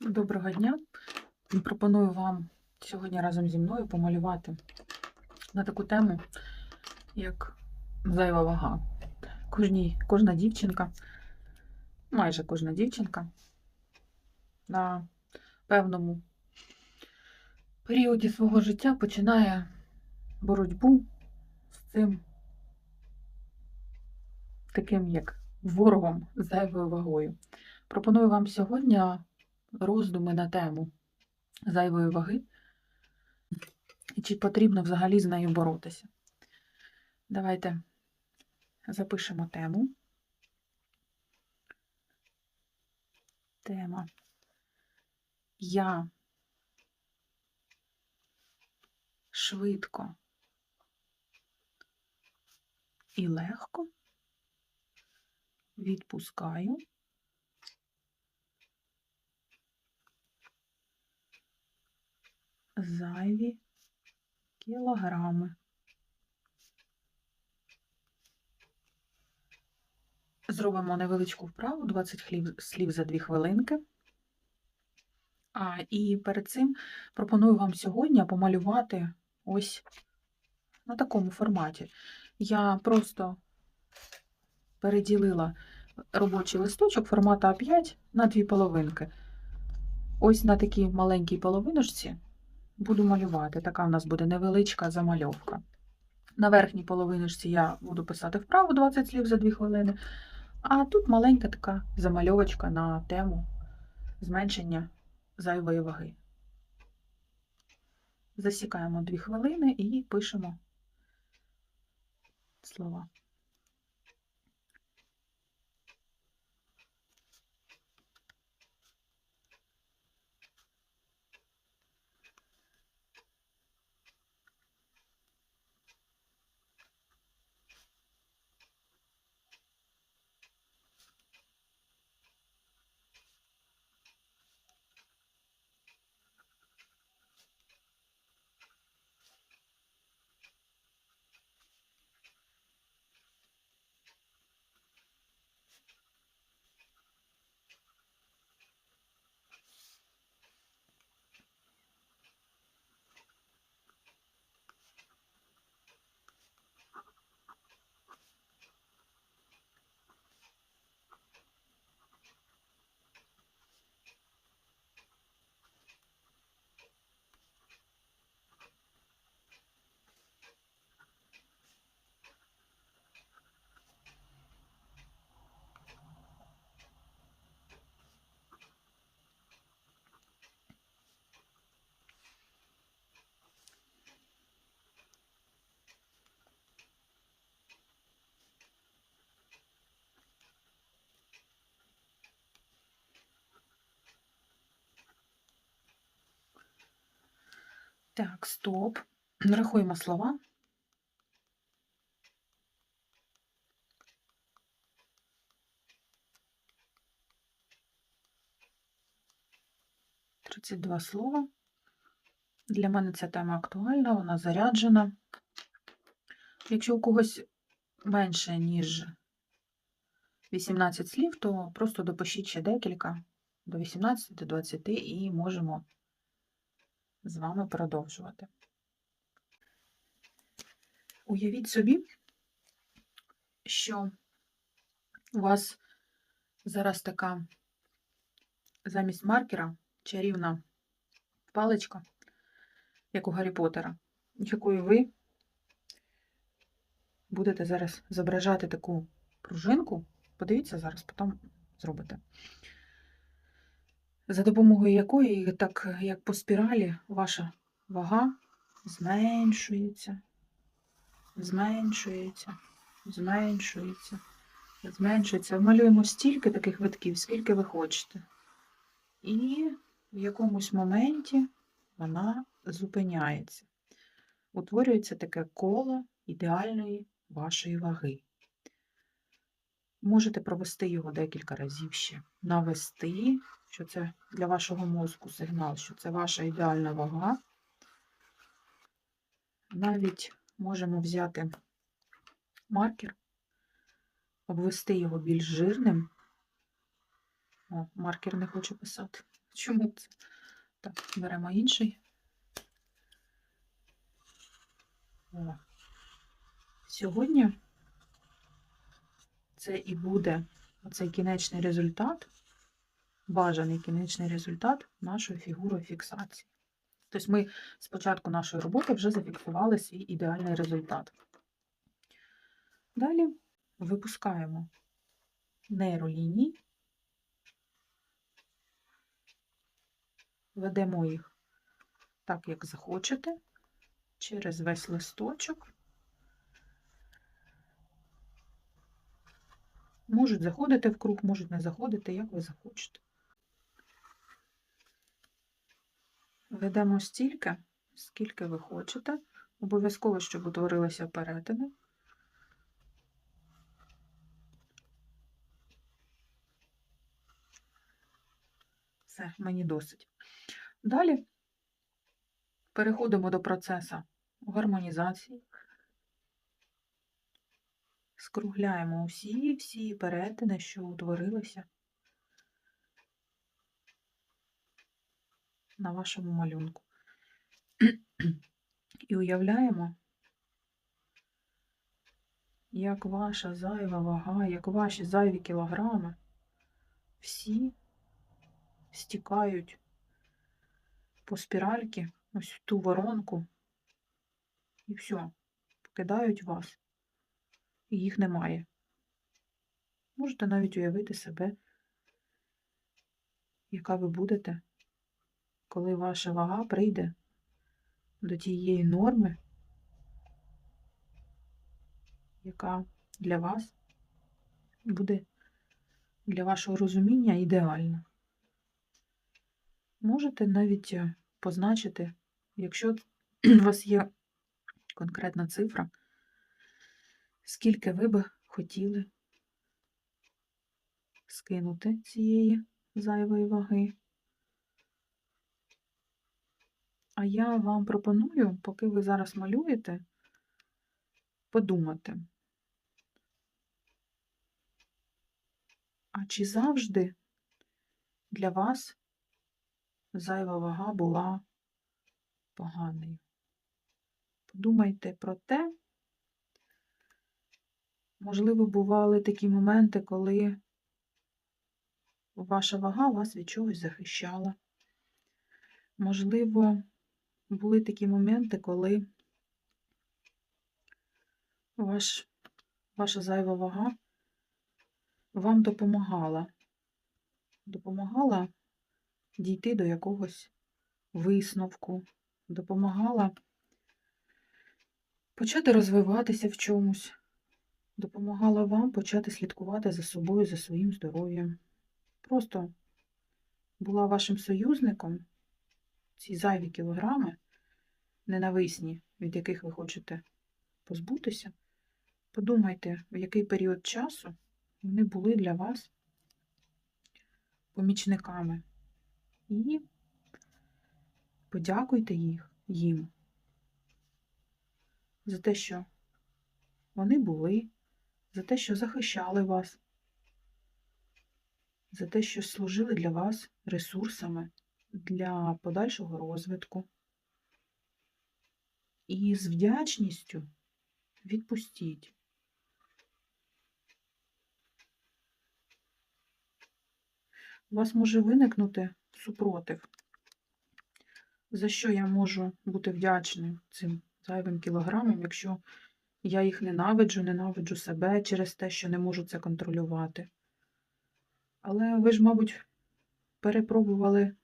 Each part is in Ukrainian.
Доброго дня. Пропоную вам сьогодні разом зі мною помалювати на таку тему, як зайва вага. Кожній, кожна дівчинка, майже кожна дівчинка на певному періоді свого життя починає боротьбу з цим таким як ворогом зайвою вагою. Пропоную вам сьогодні роздуми на тему зайвої ваги і чи потрібно взагалі з нею боротися. Давайте запишемо тему. Тема Я швидко і легко відпускаю зайві кілограми. Зробимо невеличку вправу, 20 хлів, слів за 2 хвилинки. А, і перед цим пропоную вам сьогодні помалювати ось на такому форматі. Я просто переділила робочий листочок формату А5 на дві половинки. Ось на такій маленькій половиночці буду малювати. Така у нас буде невеличка замальовка. На верхній половиночці я буду писати вправо 20 слів за 2 хвилини, а тут маленька така замальовочка на тему зменшення зайвої ваги. Засікаємо 2 хвилини і пишемо слова. Так, стоп. Рахуємо слова. Тридцять два слова. Для мене ця тема актуальна, вона заряджена. Якщо у когось менше, ніж 18 слів, то просто допишіть ще декілька до 18, до 20 і можемо з вами продовжувати. Уявіть собі, що у вас зараз така замість маркера чарівна паличка, як у Гаррі Поттера, якою ви будете зараз зображати таку пружинку. Подивіться зараз, потім зробите за допомогою якої, так як по спіралі, ваша вага зменшується, зменшується, зменшується, зменшується. Малюємо стільки таких витків, скільки ви хочете. І в якомусь моменті вона зупиняється. Утворюється таке коло ідеальної вашої ваги. Можете провести його декілька разів ще, навести, що це для вашого мозку сигнал, що це ваша ідеальна вага. Навіть можемо взяти маркер, обвести його більш жирним. О, маркер не хочу писати. Чому це? Так, беремо інший. О. Сьогодні це і буде оцей кінечний результат, бажаний кінечний результат нашої фігури фіксації. Тобто ми з початку нашої роботи вже зафіксували свій ідеальний результат. Далі випускаємо нейролінії, ведемо їх так, як захочете, через весь листочок. Можуть заходити в круг, можуть не заходити, як ви захочете. Ведемо стільки, скільки ви хочете. Обов'язково, щоб утворилися перетини. Все, мені досить. Далі переходимо до процесу гармонізації. Скругляємо усі всі перетини, що утворилися на вашому малюнку. І уявляємо, як ваша зайва вага, як ваші зайві кілограми всі стікають по спіральки, ось в ту воронку, і все, покидають вас, і їх немає. Можете навіть уявити себе, яка ви будете, коли ваша вага прийде до тієї норми, яка для вас буде для вашого розуміння ідеальна. Можете навіть е, позначити, якщо у вас є конкретна цифра, скільки ви би хотіли скинути цієї зайвої ваги. А я вам пропоную, поки ви зараз малюєте, подумати, а чи завжди для вас зайва вага була поганою? Подумайте про те, можливо, бували такі моменти, коли ваша вага вас від чогось захищала. Можливо, були такі моменти, коли ваш, ваша зайва вага вам допомагала. Допомагала дійти до якогось висновку, допомагала почати розвиватися в чомусь, допомагала вам почати слідкувати за собою, за своїм здоров'ям. Просто була вашим союзником ці зайві кілограми, ненависні, від яких ви хочете позбутися. Подумайте, в який період часу вони були для вас помічниками. І подякуйте їх, їм за те, що вони були, за те, що захищали вас, за те, що служили для вас ресурсами для подальшого розвитку. І з вдячністю відпустіть. У вас може виникнути супротив, за що я можу бути вдячним цим зайвим кілограмам, якщо я їх ненавиджу, ненавиджу себе через те, що не можу це контролювати. Але ви ж, мабуть, перепробували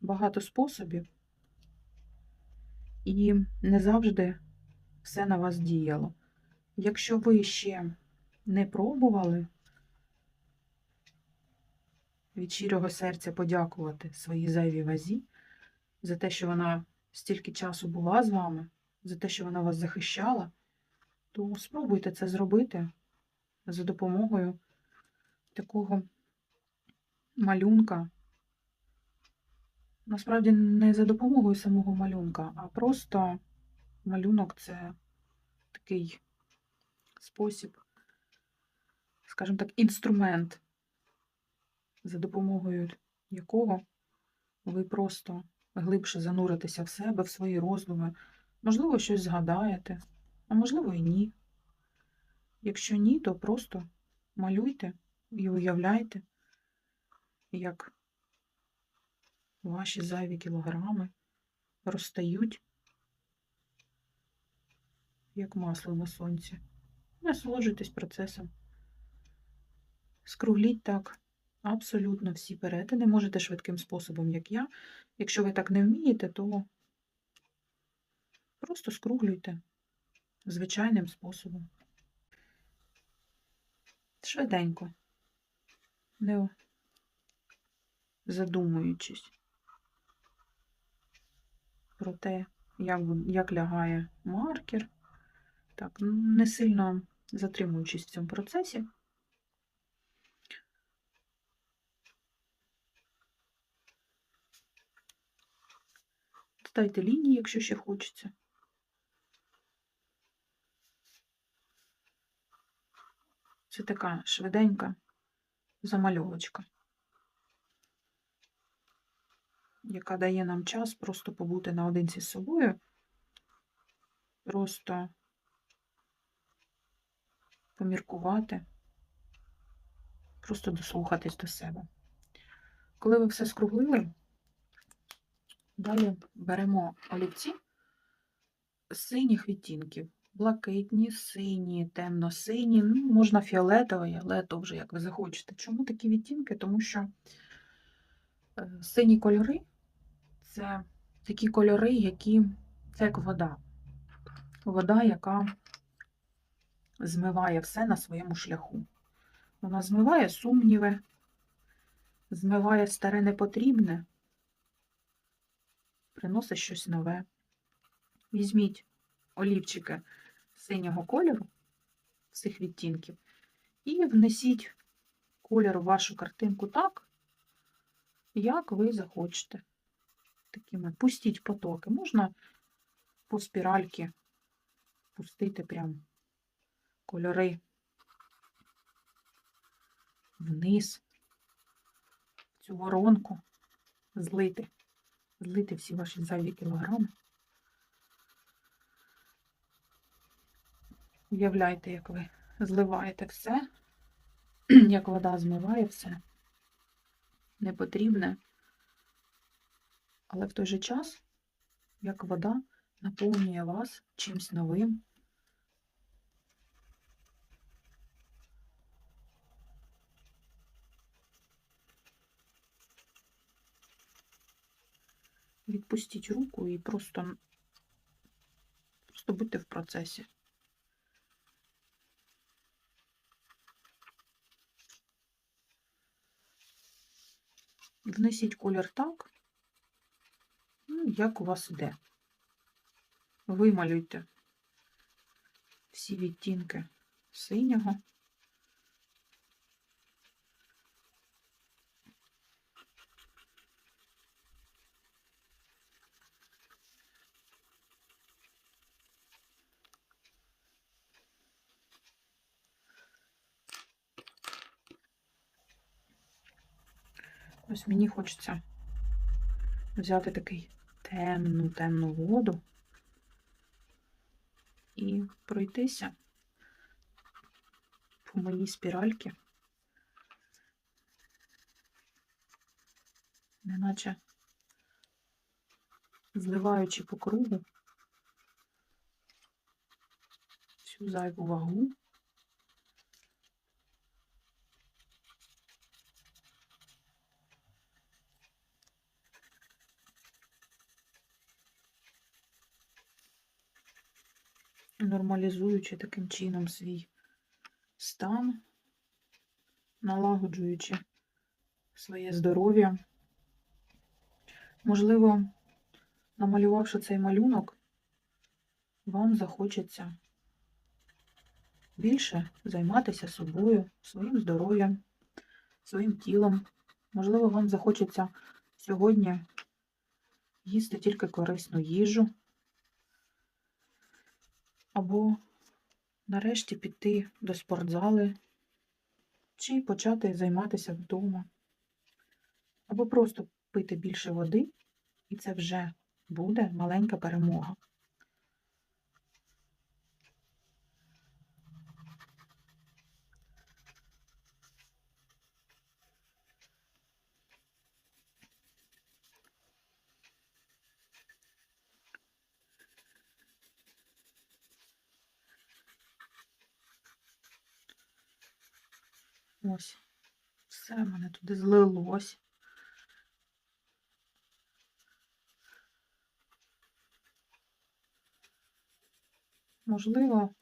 багато способів, і не завжди все на вас діяло. Якщо ви ще не пробували від щирого серця подякувати своїй зайвій вазі за те, що вона стільки часу була з вами, за те, що вона вас захищала, то спробуйте це зробити за допомогою такого малюнка. Насправді не за допомогою самого малюнка, а просто малюнок це такий спосіб, скажімо так, інструмент, за допомогою якого ви просто глибше зануритеся в себе, в свої роздуми. Можливо, щось згадаєте, а можливо і ні. Якщо ні, то просто малюйте і уявляйте, як ваші зайві кілограми розстають, як масло на сонці. Насолоджуйтесь процесом. Скругліть так абсолютно всі перетини. Можете швидким способом, як я. Якщо ви так не вмієте, то просто скруглюйте звичайним способом. Швиденько, не задумуючись про те, як, як лягає маркер, так, не сильно затримуючись в цьому процесі. Додайте лінії, якщо ще хочеться. Це така швиденька замальовочка, яка дає нам час просто побути наодинці з собою, просто поміркувати, просто дослухатись до себе. Коли ви все скруглили, далі беремо олівці синіх відтінків. Блакитні, сині, темно-сині, ну, можна фіолетовий, але то вже як ви захочете. Чому такі відтінки? Тому що е, сині кольори це такі кольори, які це як вода. Вода, яка змиває все на своєму шляху. Вона змиває сумніви, змиває старе непотрібне, приносить щось нове. Візьміть олівчики синього кольору, цих відтінків, і внесіть кольор у вашу картинку так, як ви захочете. Такими пустіть потоки. Можна по спіральки пустити прям кольори вниз, цю воронку, злити, злити всі ваші зайві кілограми. Уявляйте, як ви зливаєте все, як вода змиває все непотрібне, але в той же час, як вода наповнює вас чимсь новим. Відпустіть руку і просто, просто будьте в процесі. Внесіть колір так, ну, як у вас іде. Вималюйте всі відтінки синього. Ось мені хочеться взяти такий темну, темну воду і пройтися по моїй спіральці, неначе зливаючи по кругу всю зайву вагу. Нормалізуючи таким чином свій стан, налагоджуючи своє здоров'я. Можливо, намалювавши цей малюнок, вам захочеться більше займатися собою, своїм здоров'ям, своїм тілом. Можливо, вам захочеться сьогодні їсти тільки корисну їжу. Або нарешті піти до спортзали чи почати займатися вдома. або просто пити більше води, і це вже буде маленька перемога. Ось, все в мене туди злилось. Можливо,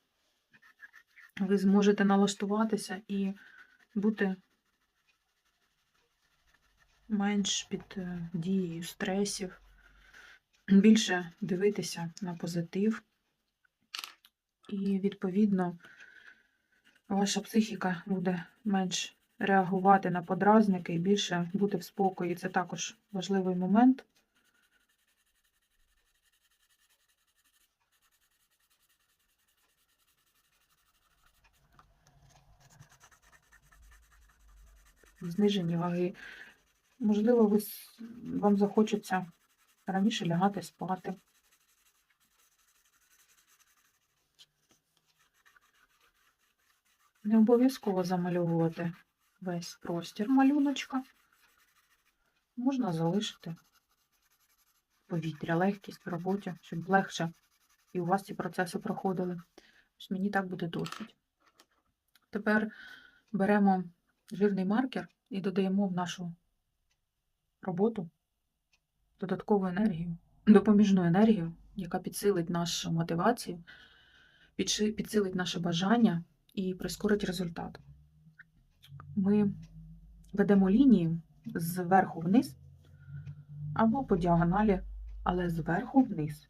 ви зможете налаштуватися і бути менш під е, дією стресів, більше дивитися на позитив, і, відповідно, ваша психіка буде менш реагувати на подразники і більше бути в спокої. Це також важливий момент. Знижені ваги. Можливо, ви, вам захочеться раніше лягати спати. Обов'язково замальовувати весь простір малюночка. Можна залишити повітря, легкість в роботі, щоб легше і у вас ці процеси проходили. Ось мені так буде досить. Тепер беремо жирний маркер і додаємо в нашу роботу додаткову енергію, допоміжну енергію, яка підсилить нашу мотивацію, підсилить наше бажання і прискорить результат. Ми ведемо лінію зверху вниз або по діагоналі, але зверху вниз,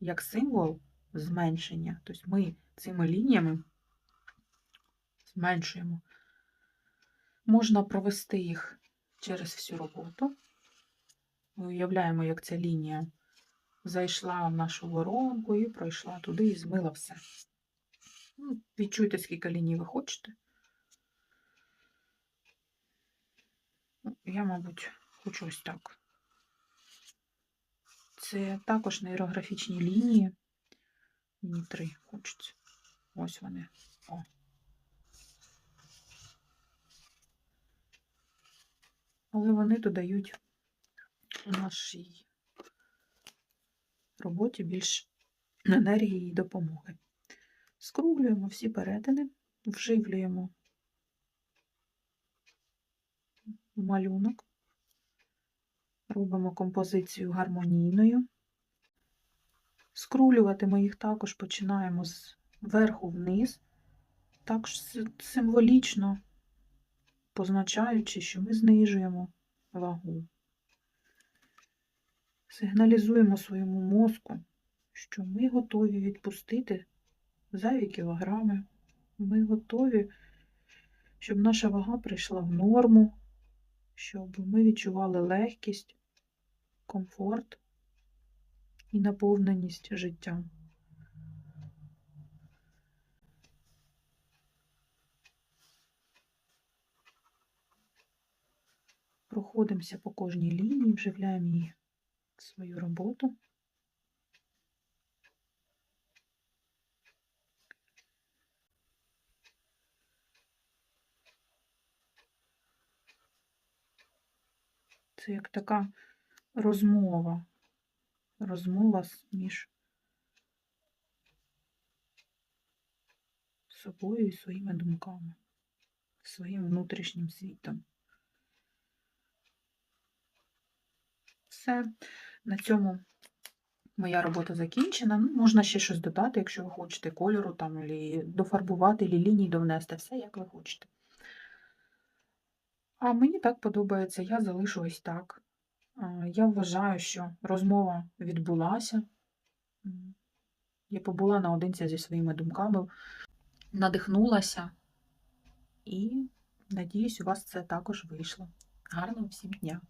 як символ зменшення. Тобто ми цими лініями зменшуємо. Можна провести їх через всю роботу. Ми уявляємо, як ця лінія зайшла в нашу воронку і пройшла туди і змила все. Відчуйте, скільки ліній ви хочете. Я, мабуть, хочу ось так. Це також нейрографічні лінії. Мені три хочеться. Ось вони. О. Але вони додають нашій роботі більш енергії і допомоги. Скруглюємо всі перетини, вживлюємо малюнок, робимо композицію гармонійною. Скрулювати ми їх також починаємо з верху вниз, також символічно позначаючи, що ми знижуємо вагу. Сигналізуємо своєму мозку, що ми готові відпустити зайві кілограми. Ми готові, щоб наша вага прийшла в норму, щоб ми відчували легкість, комфорт і наповненість життям. Проходимося по кожній лінії, вживляємо її в свою роботу. Це як така розмова, розмова між собою і своїми думками, своїм внутрішнім світом. Все, на цьому моя робота закінчена. Ну, можна ще щось додати, якщо ви хочете кольору там, дофарбувати, або лінії довнести, все як ви хочете. А мені так подобається, я залишу ось так. Я вважаю, що розмова відбулася. Я побула наодинці зі своїми думками, надихнулася і, надіюсь, у вас це також вийшло. Гарного всім дня!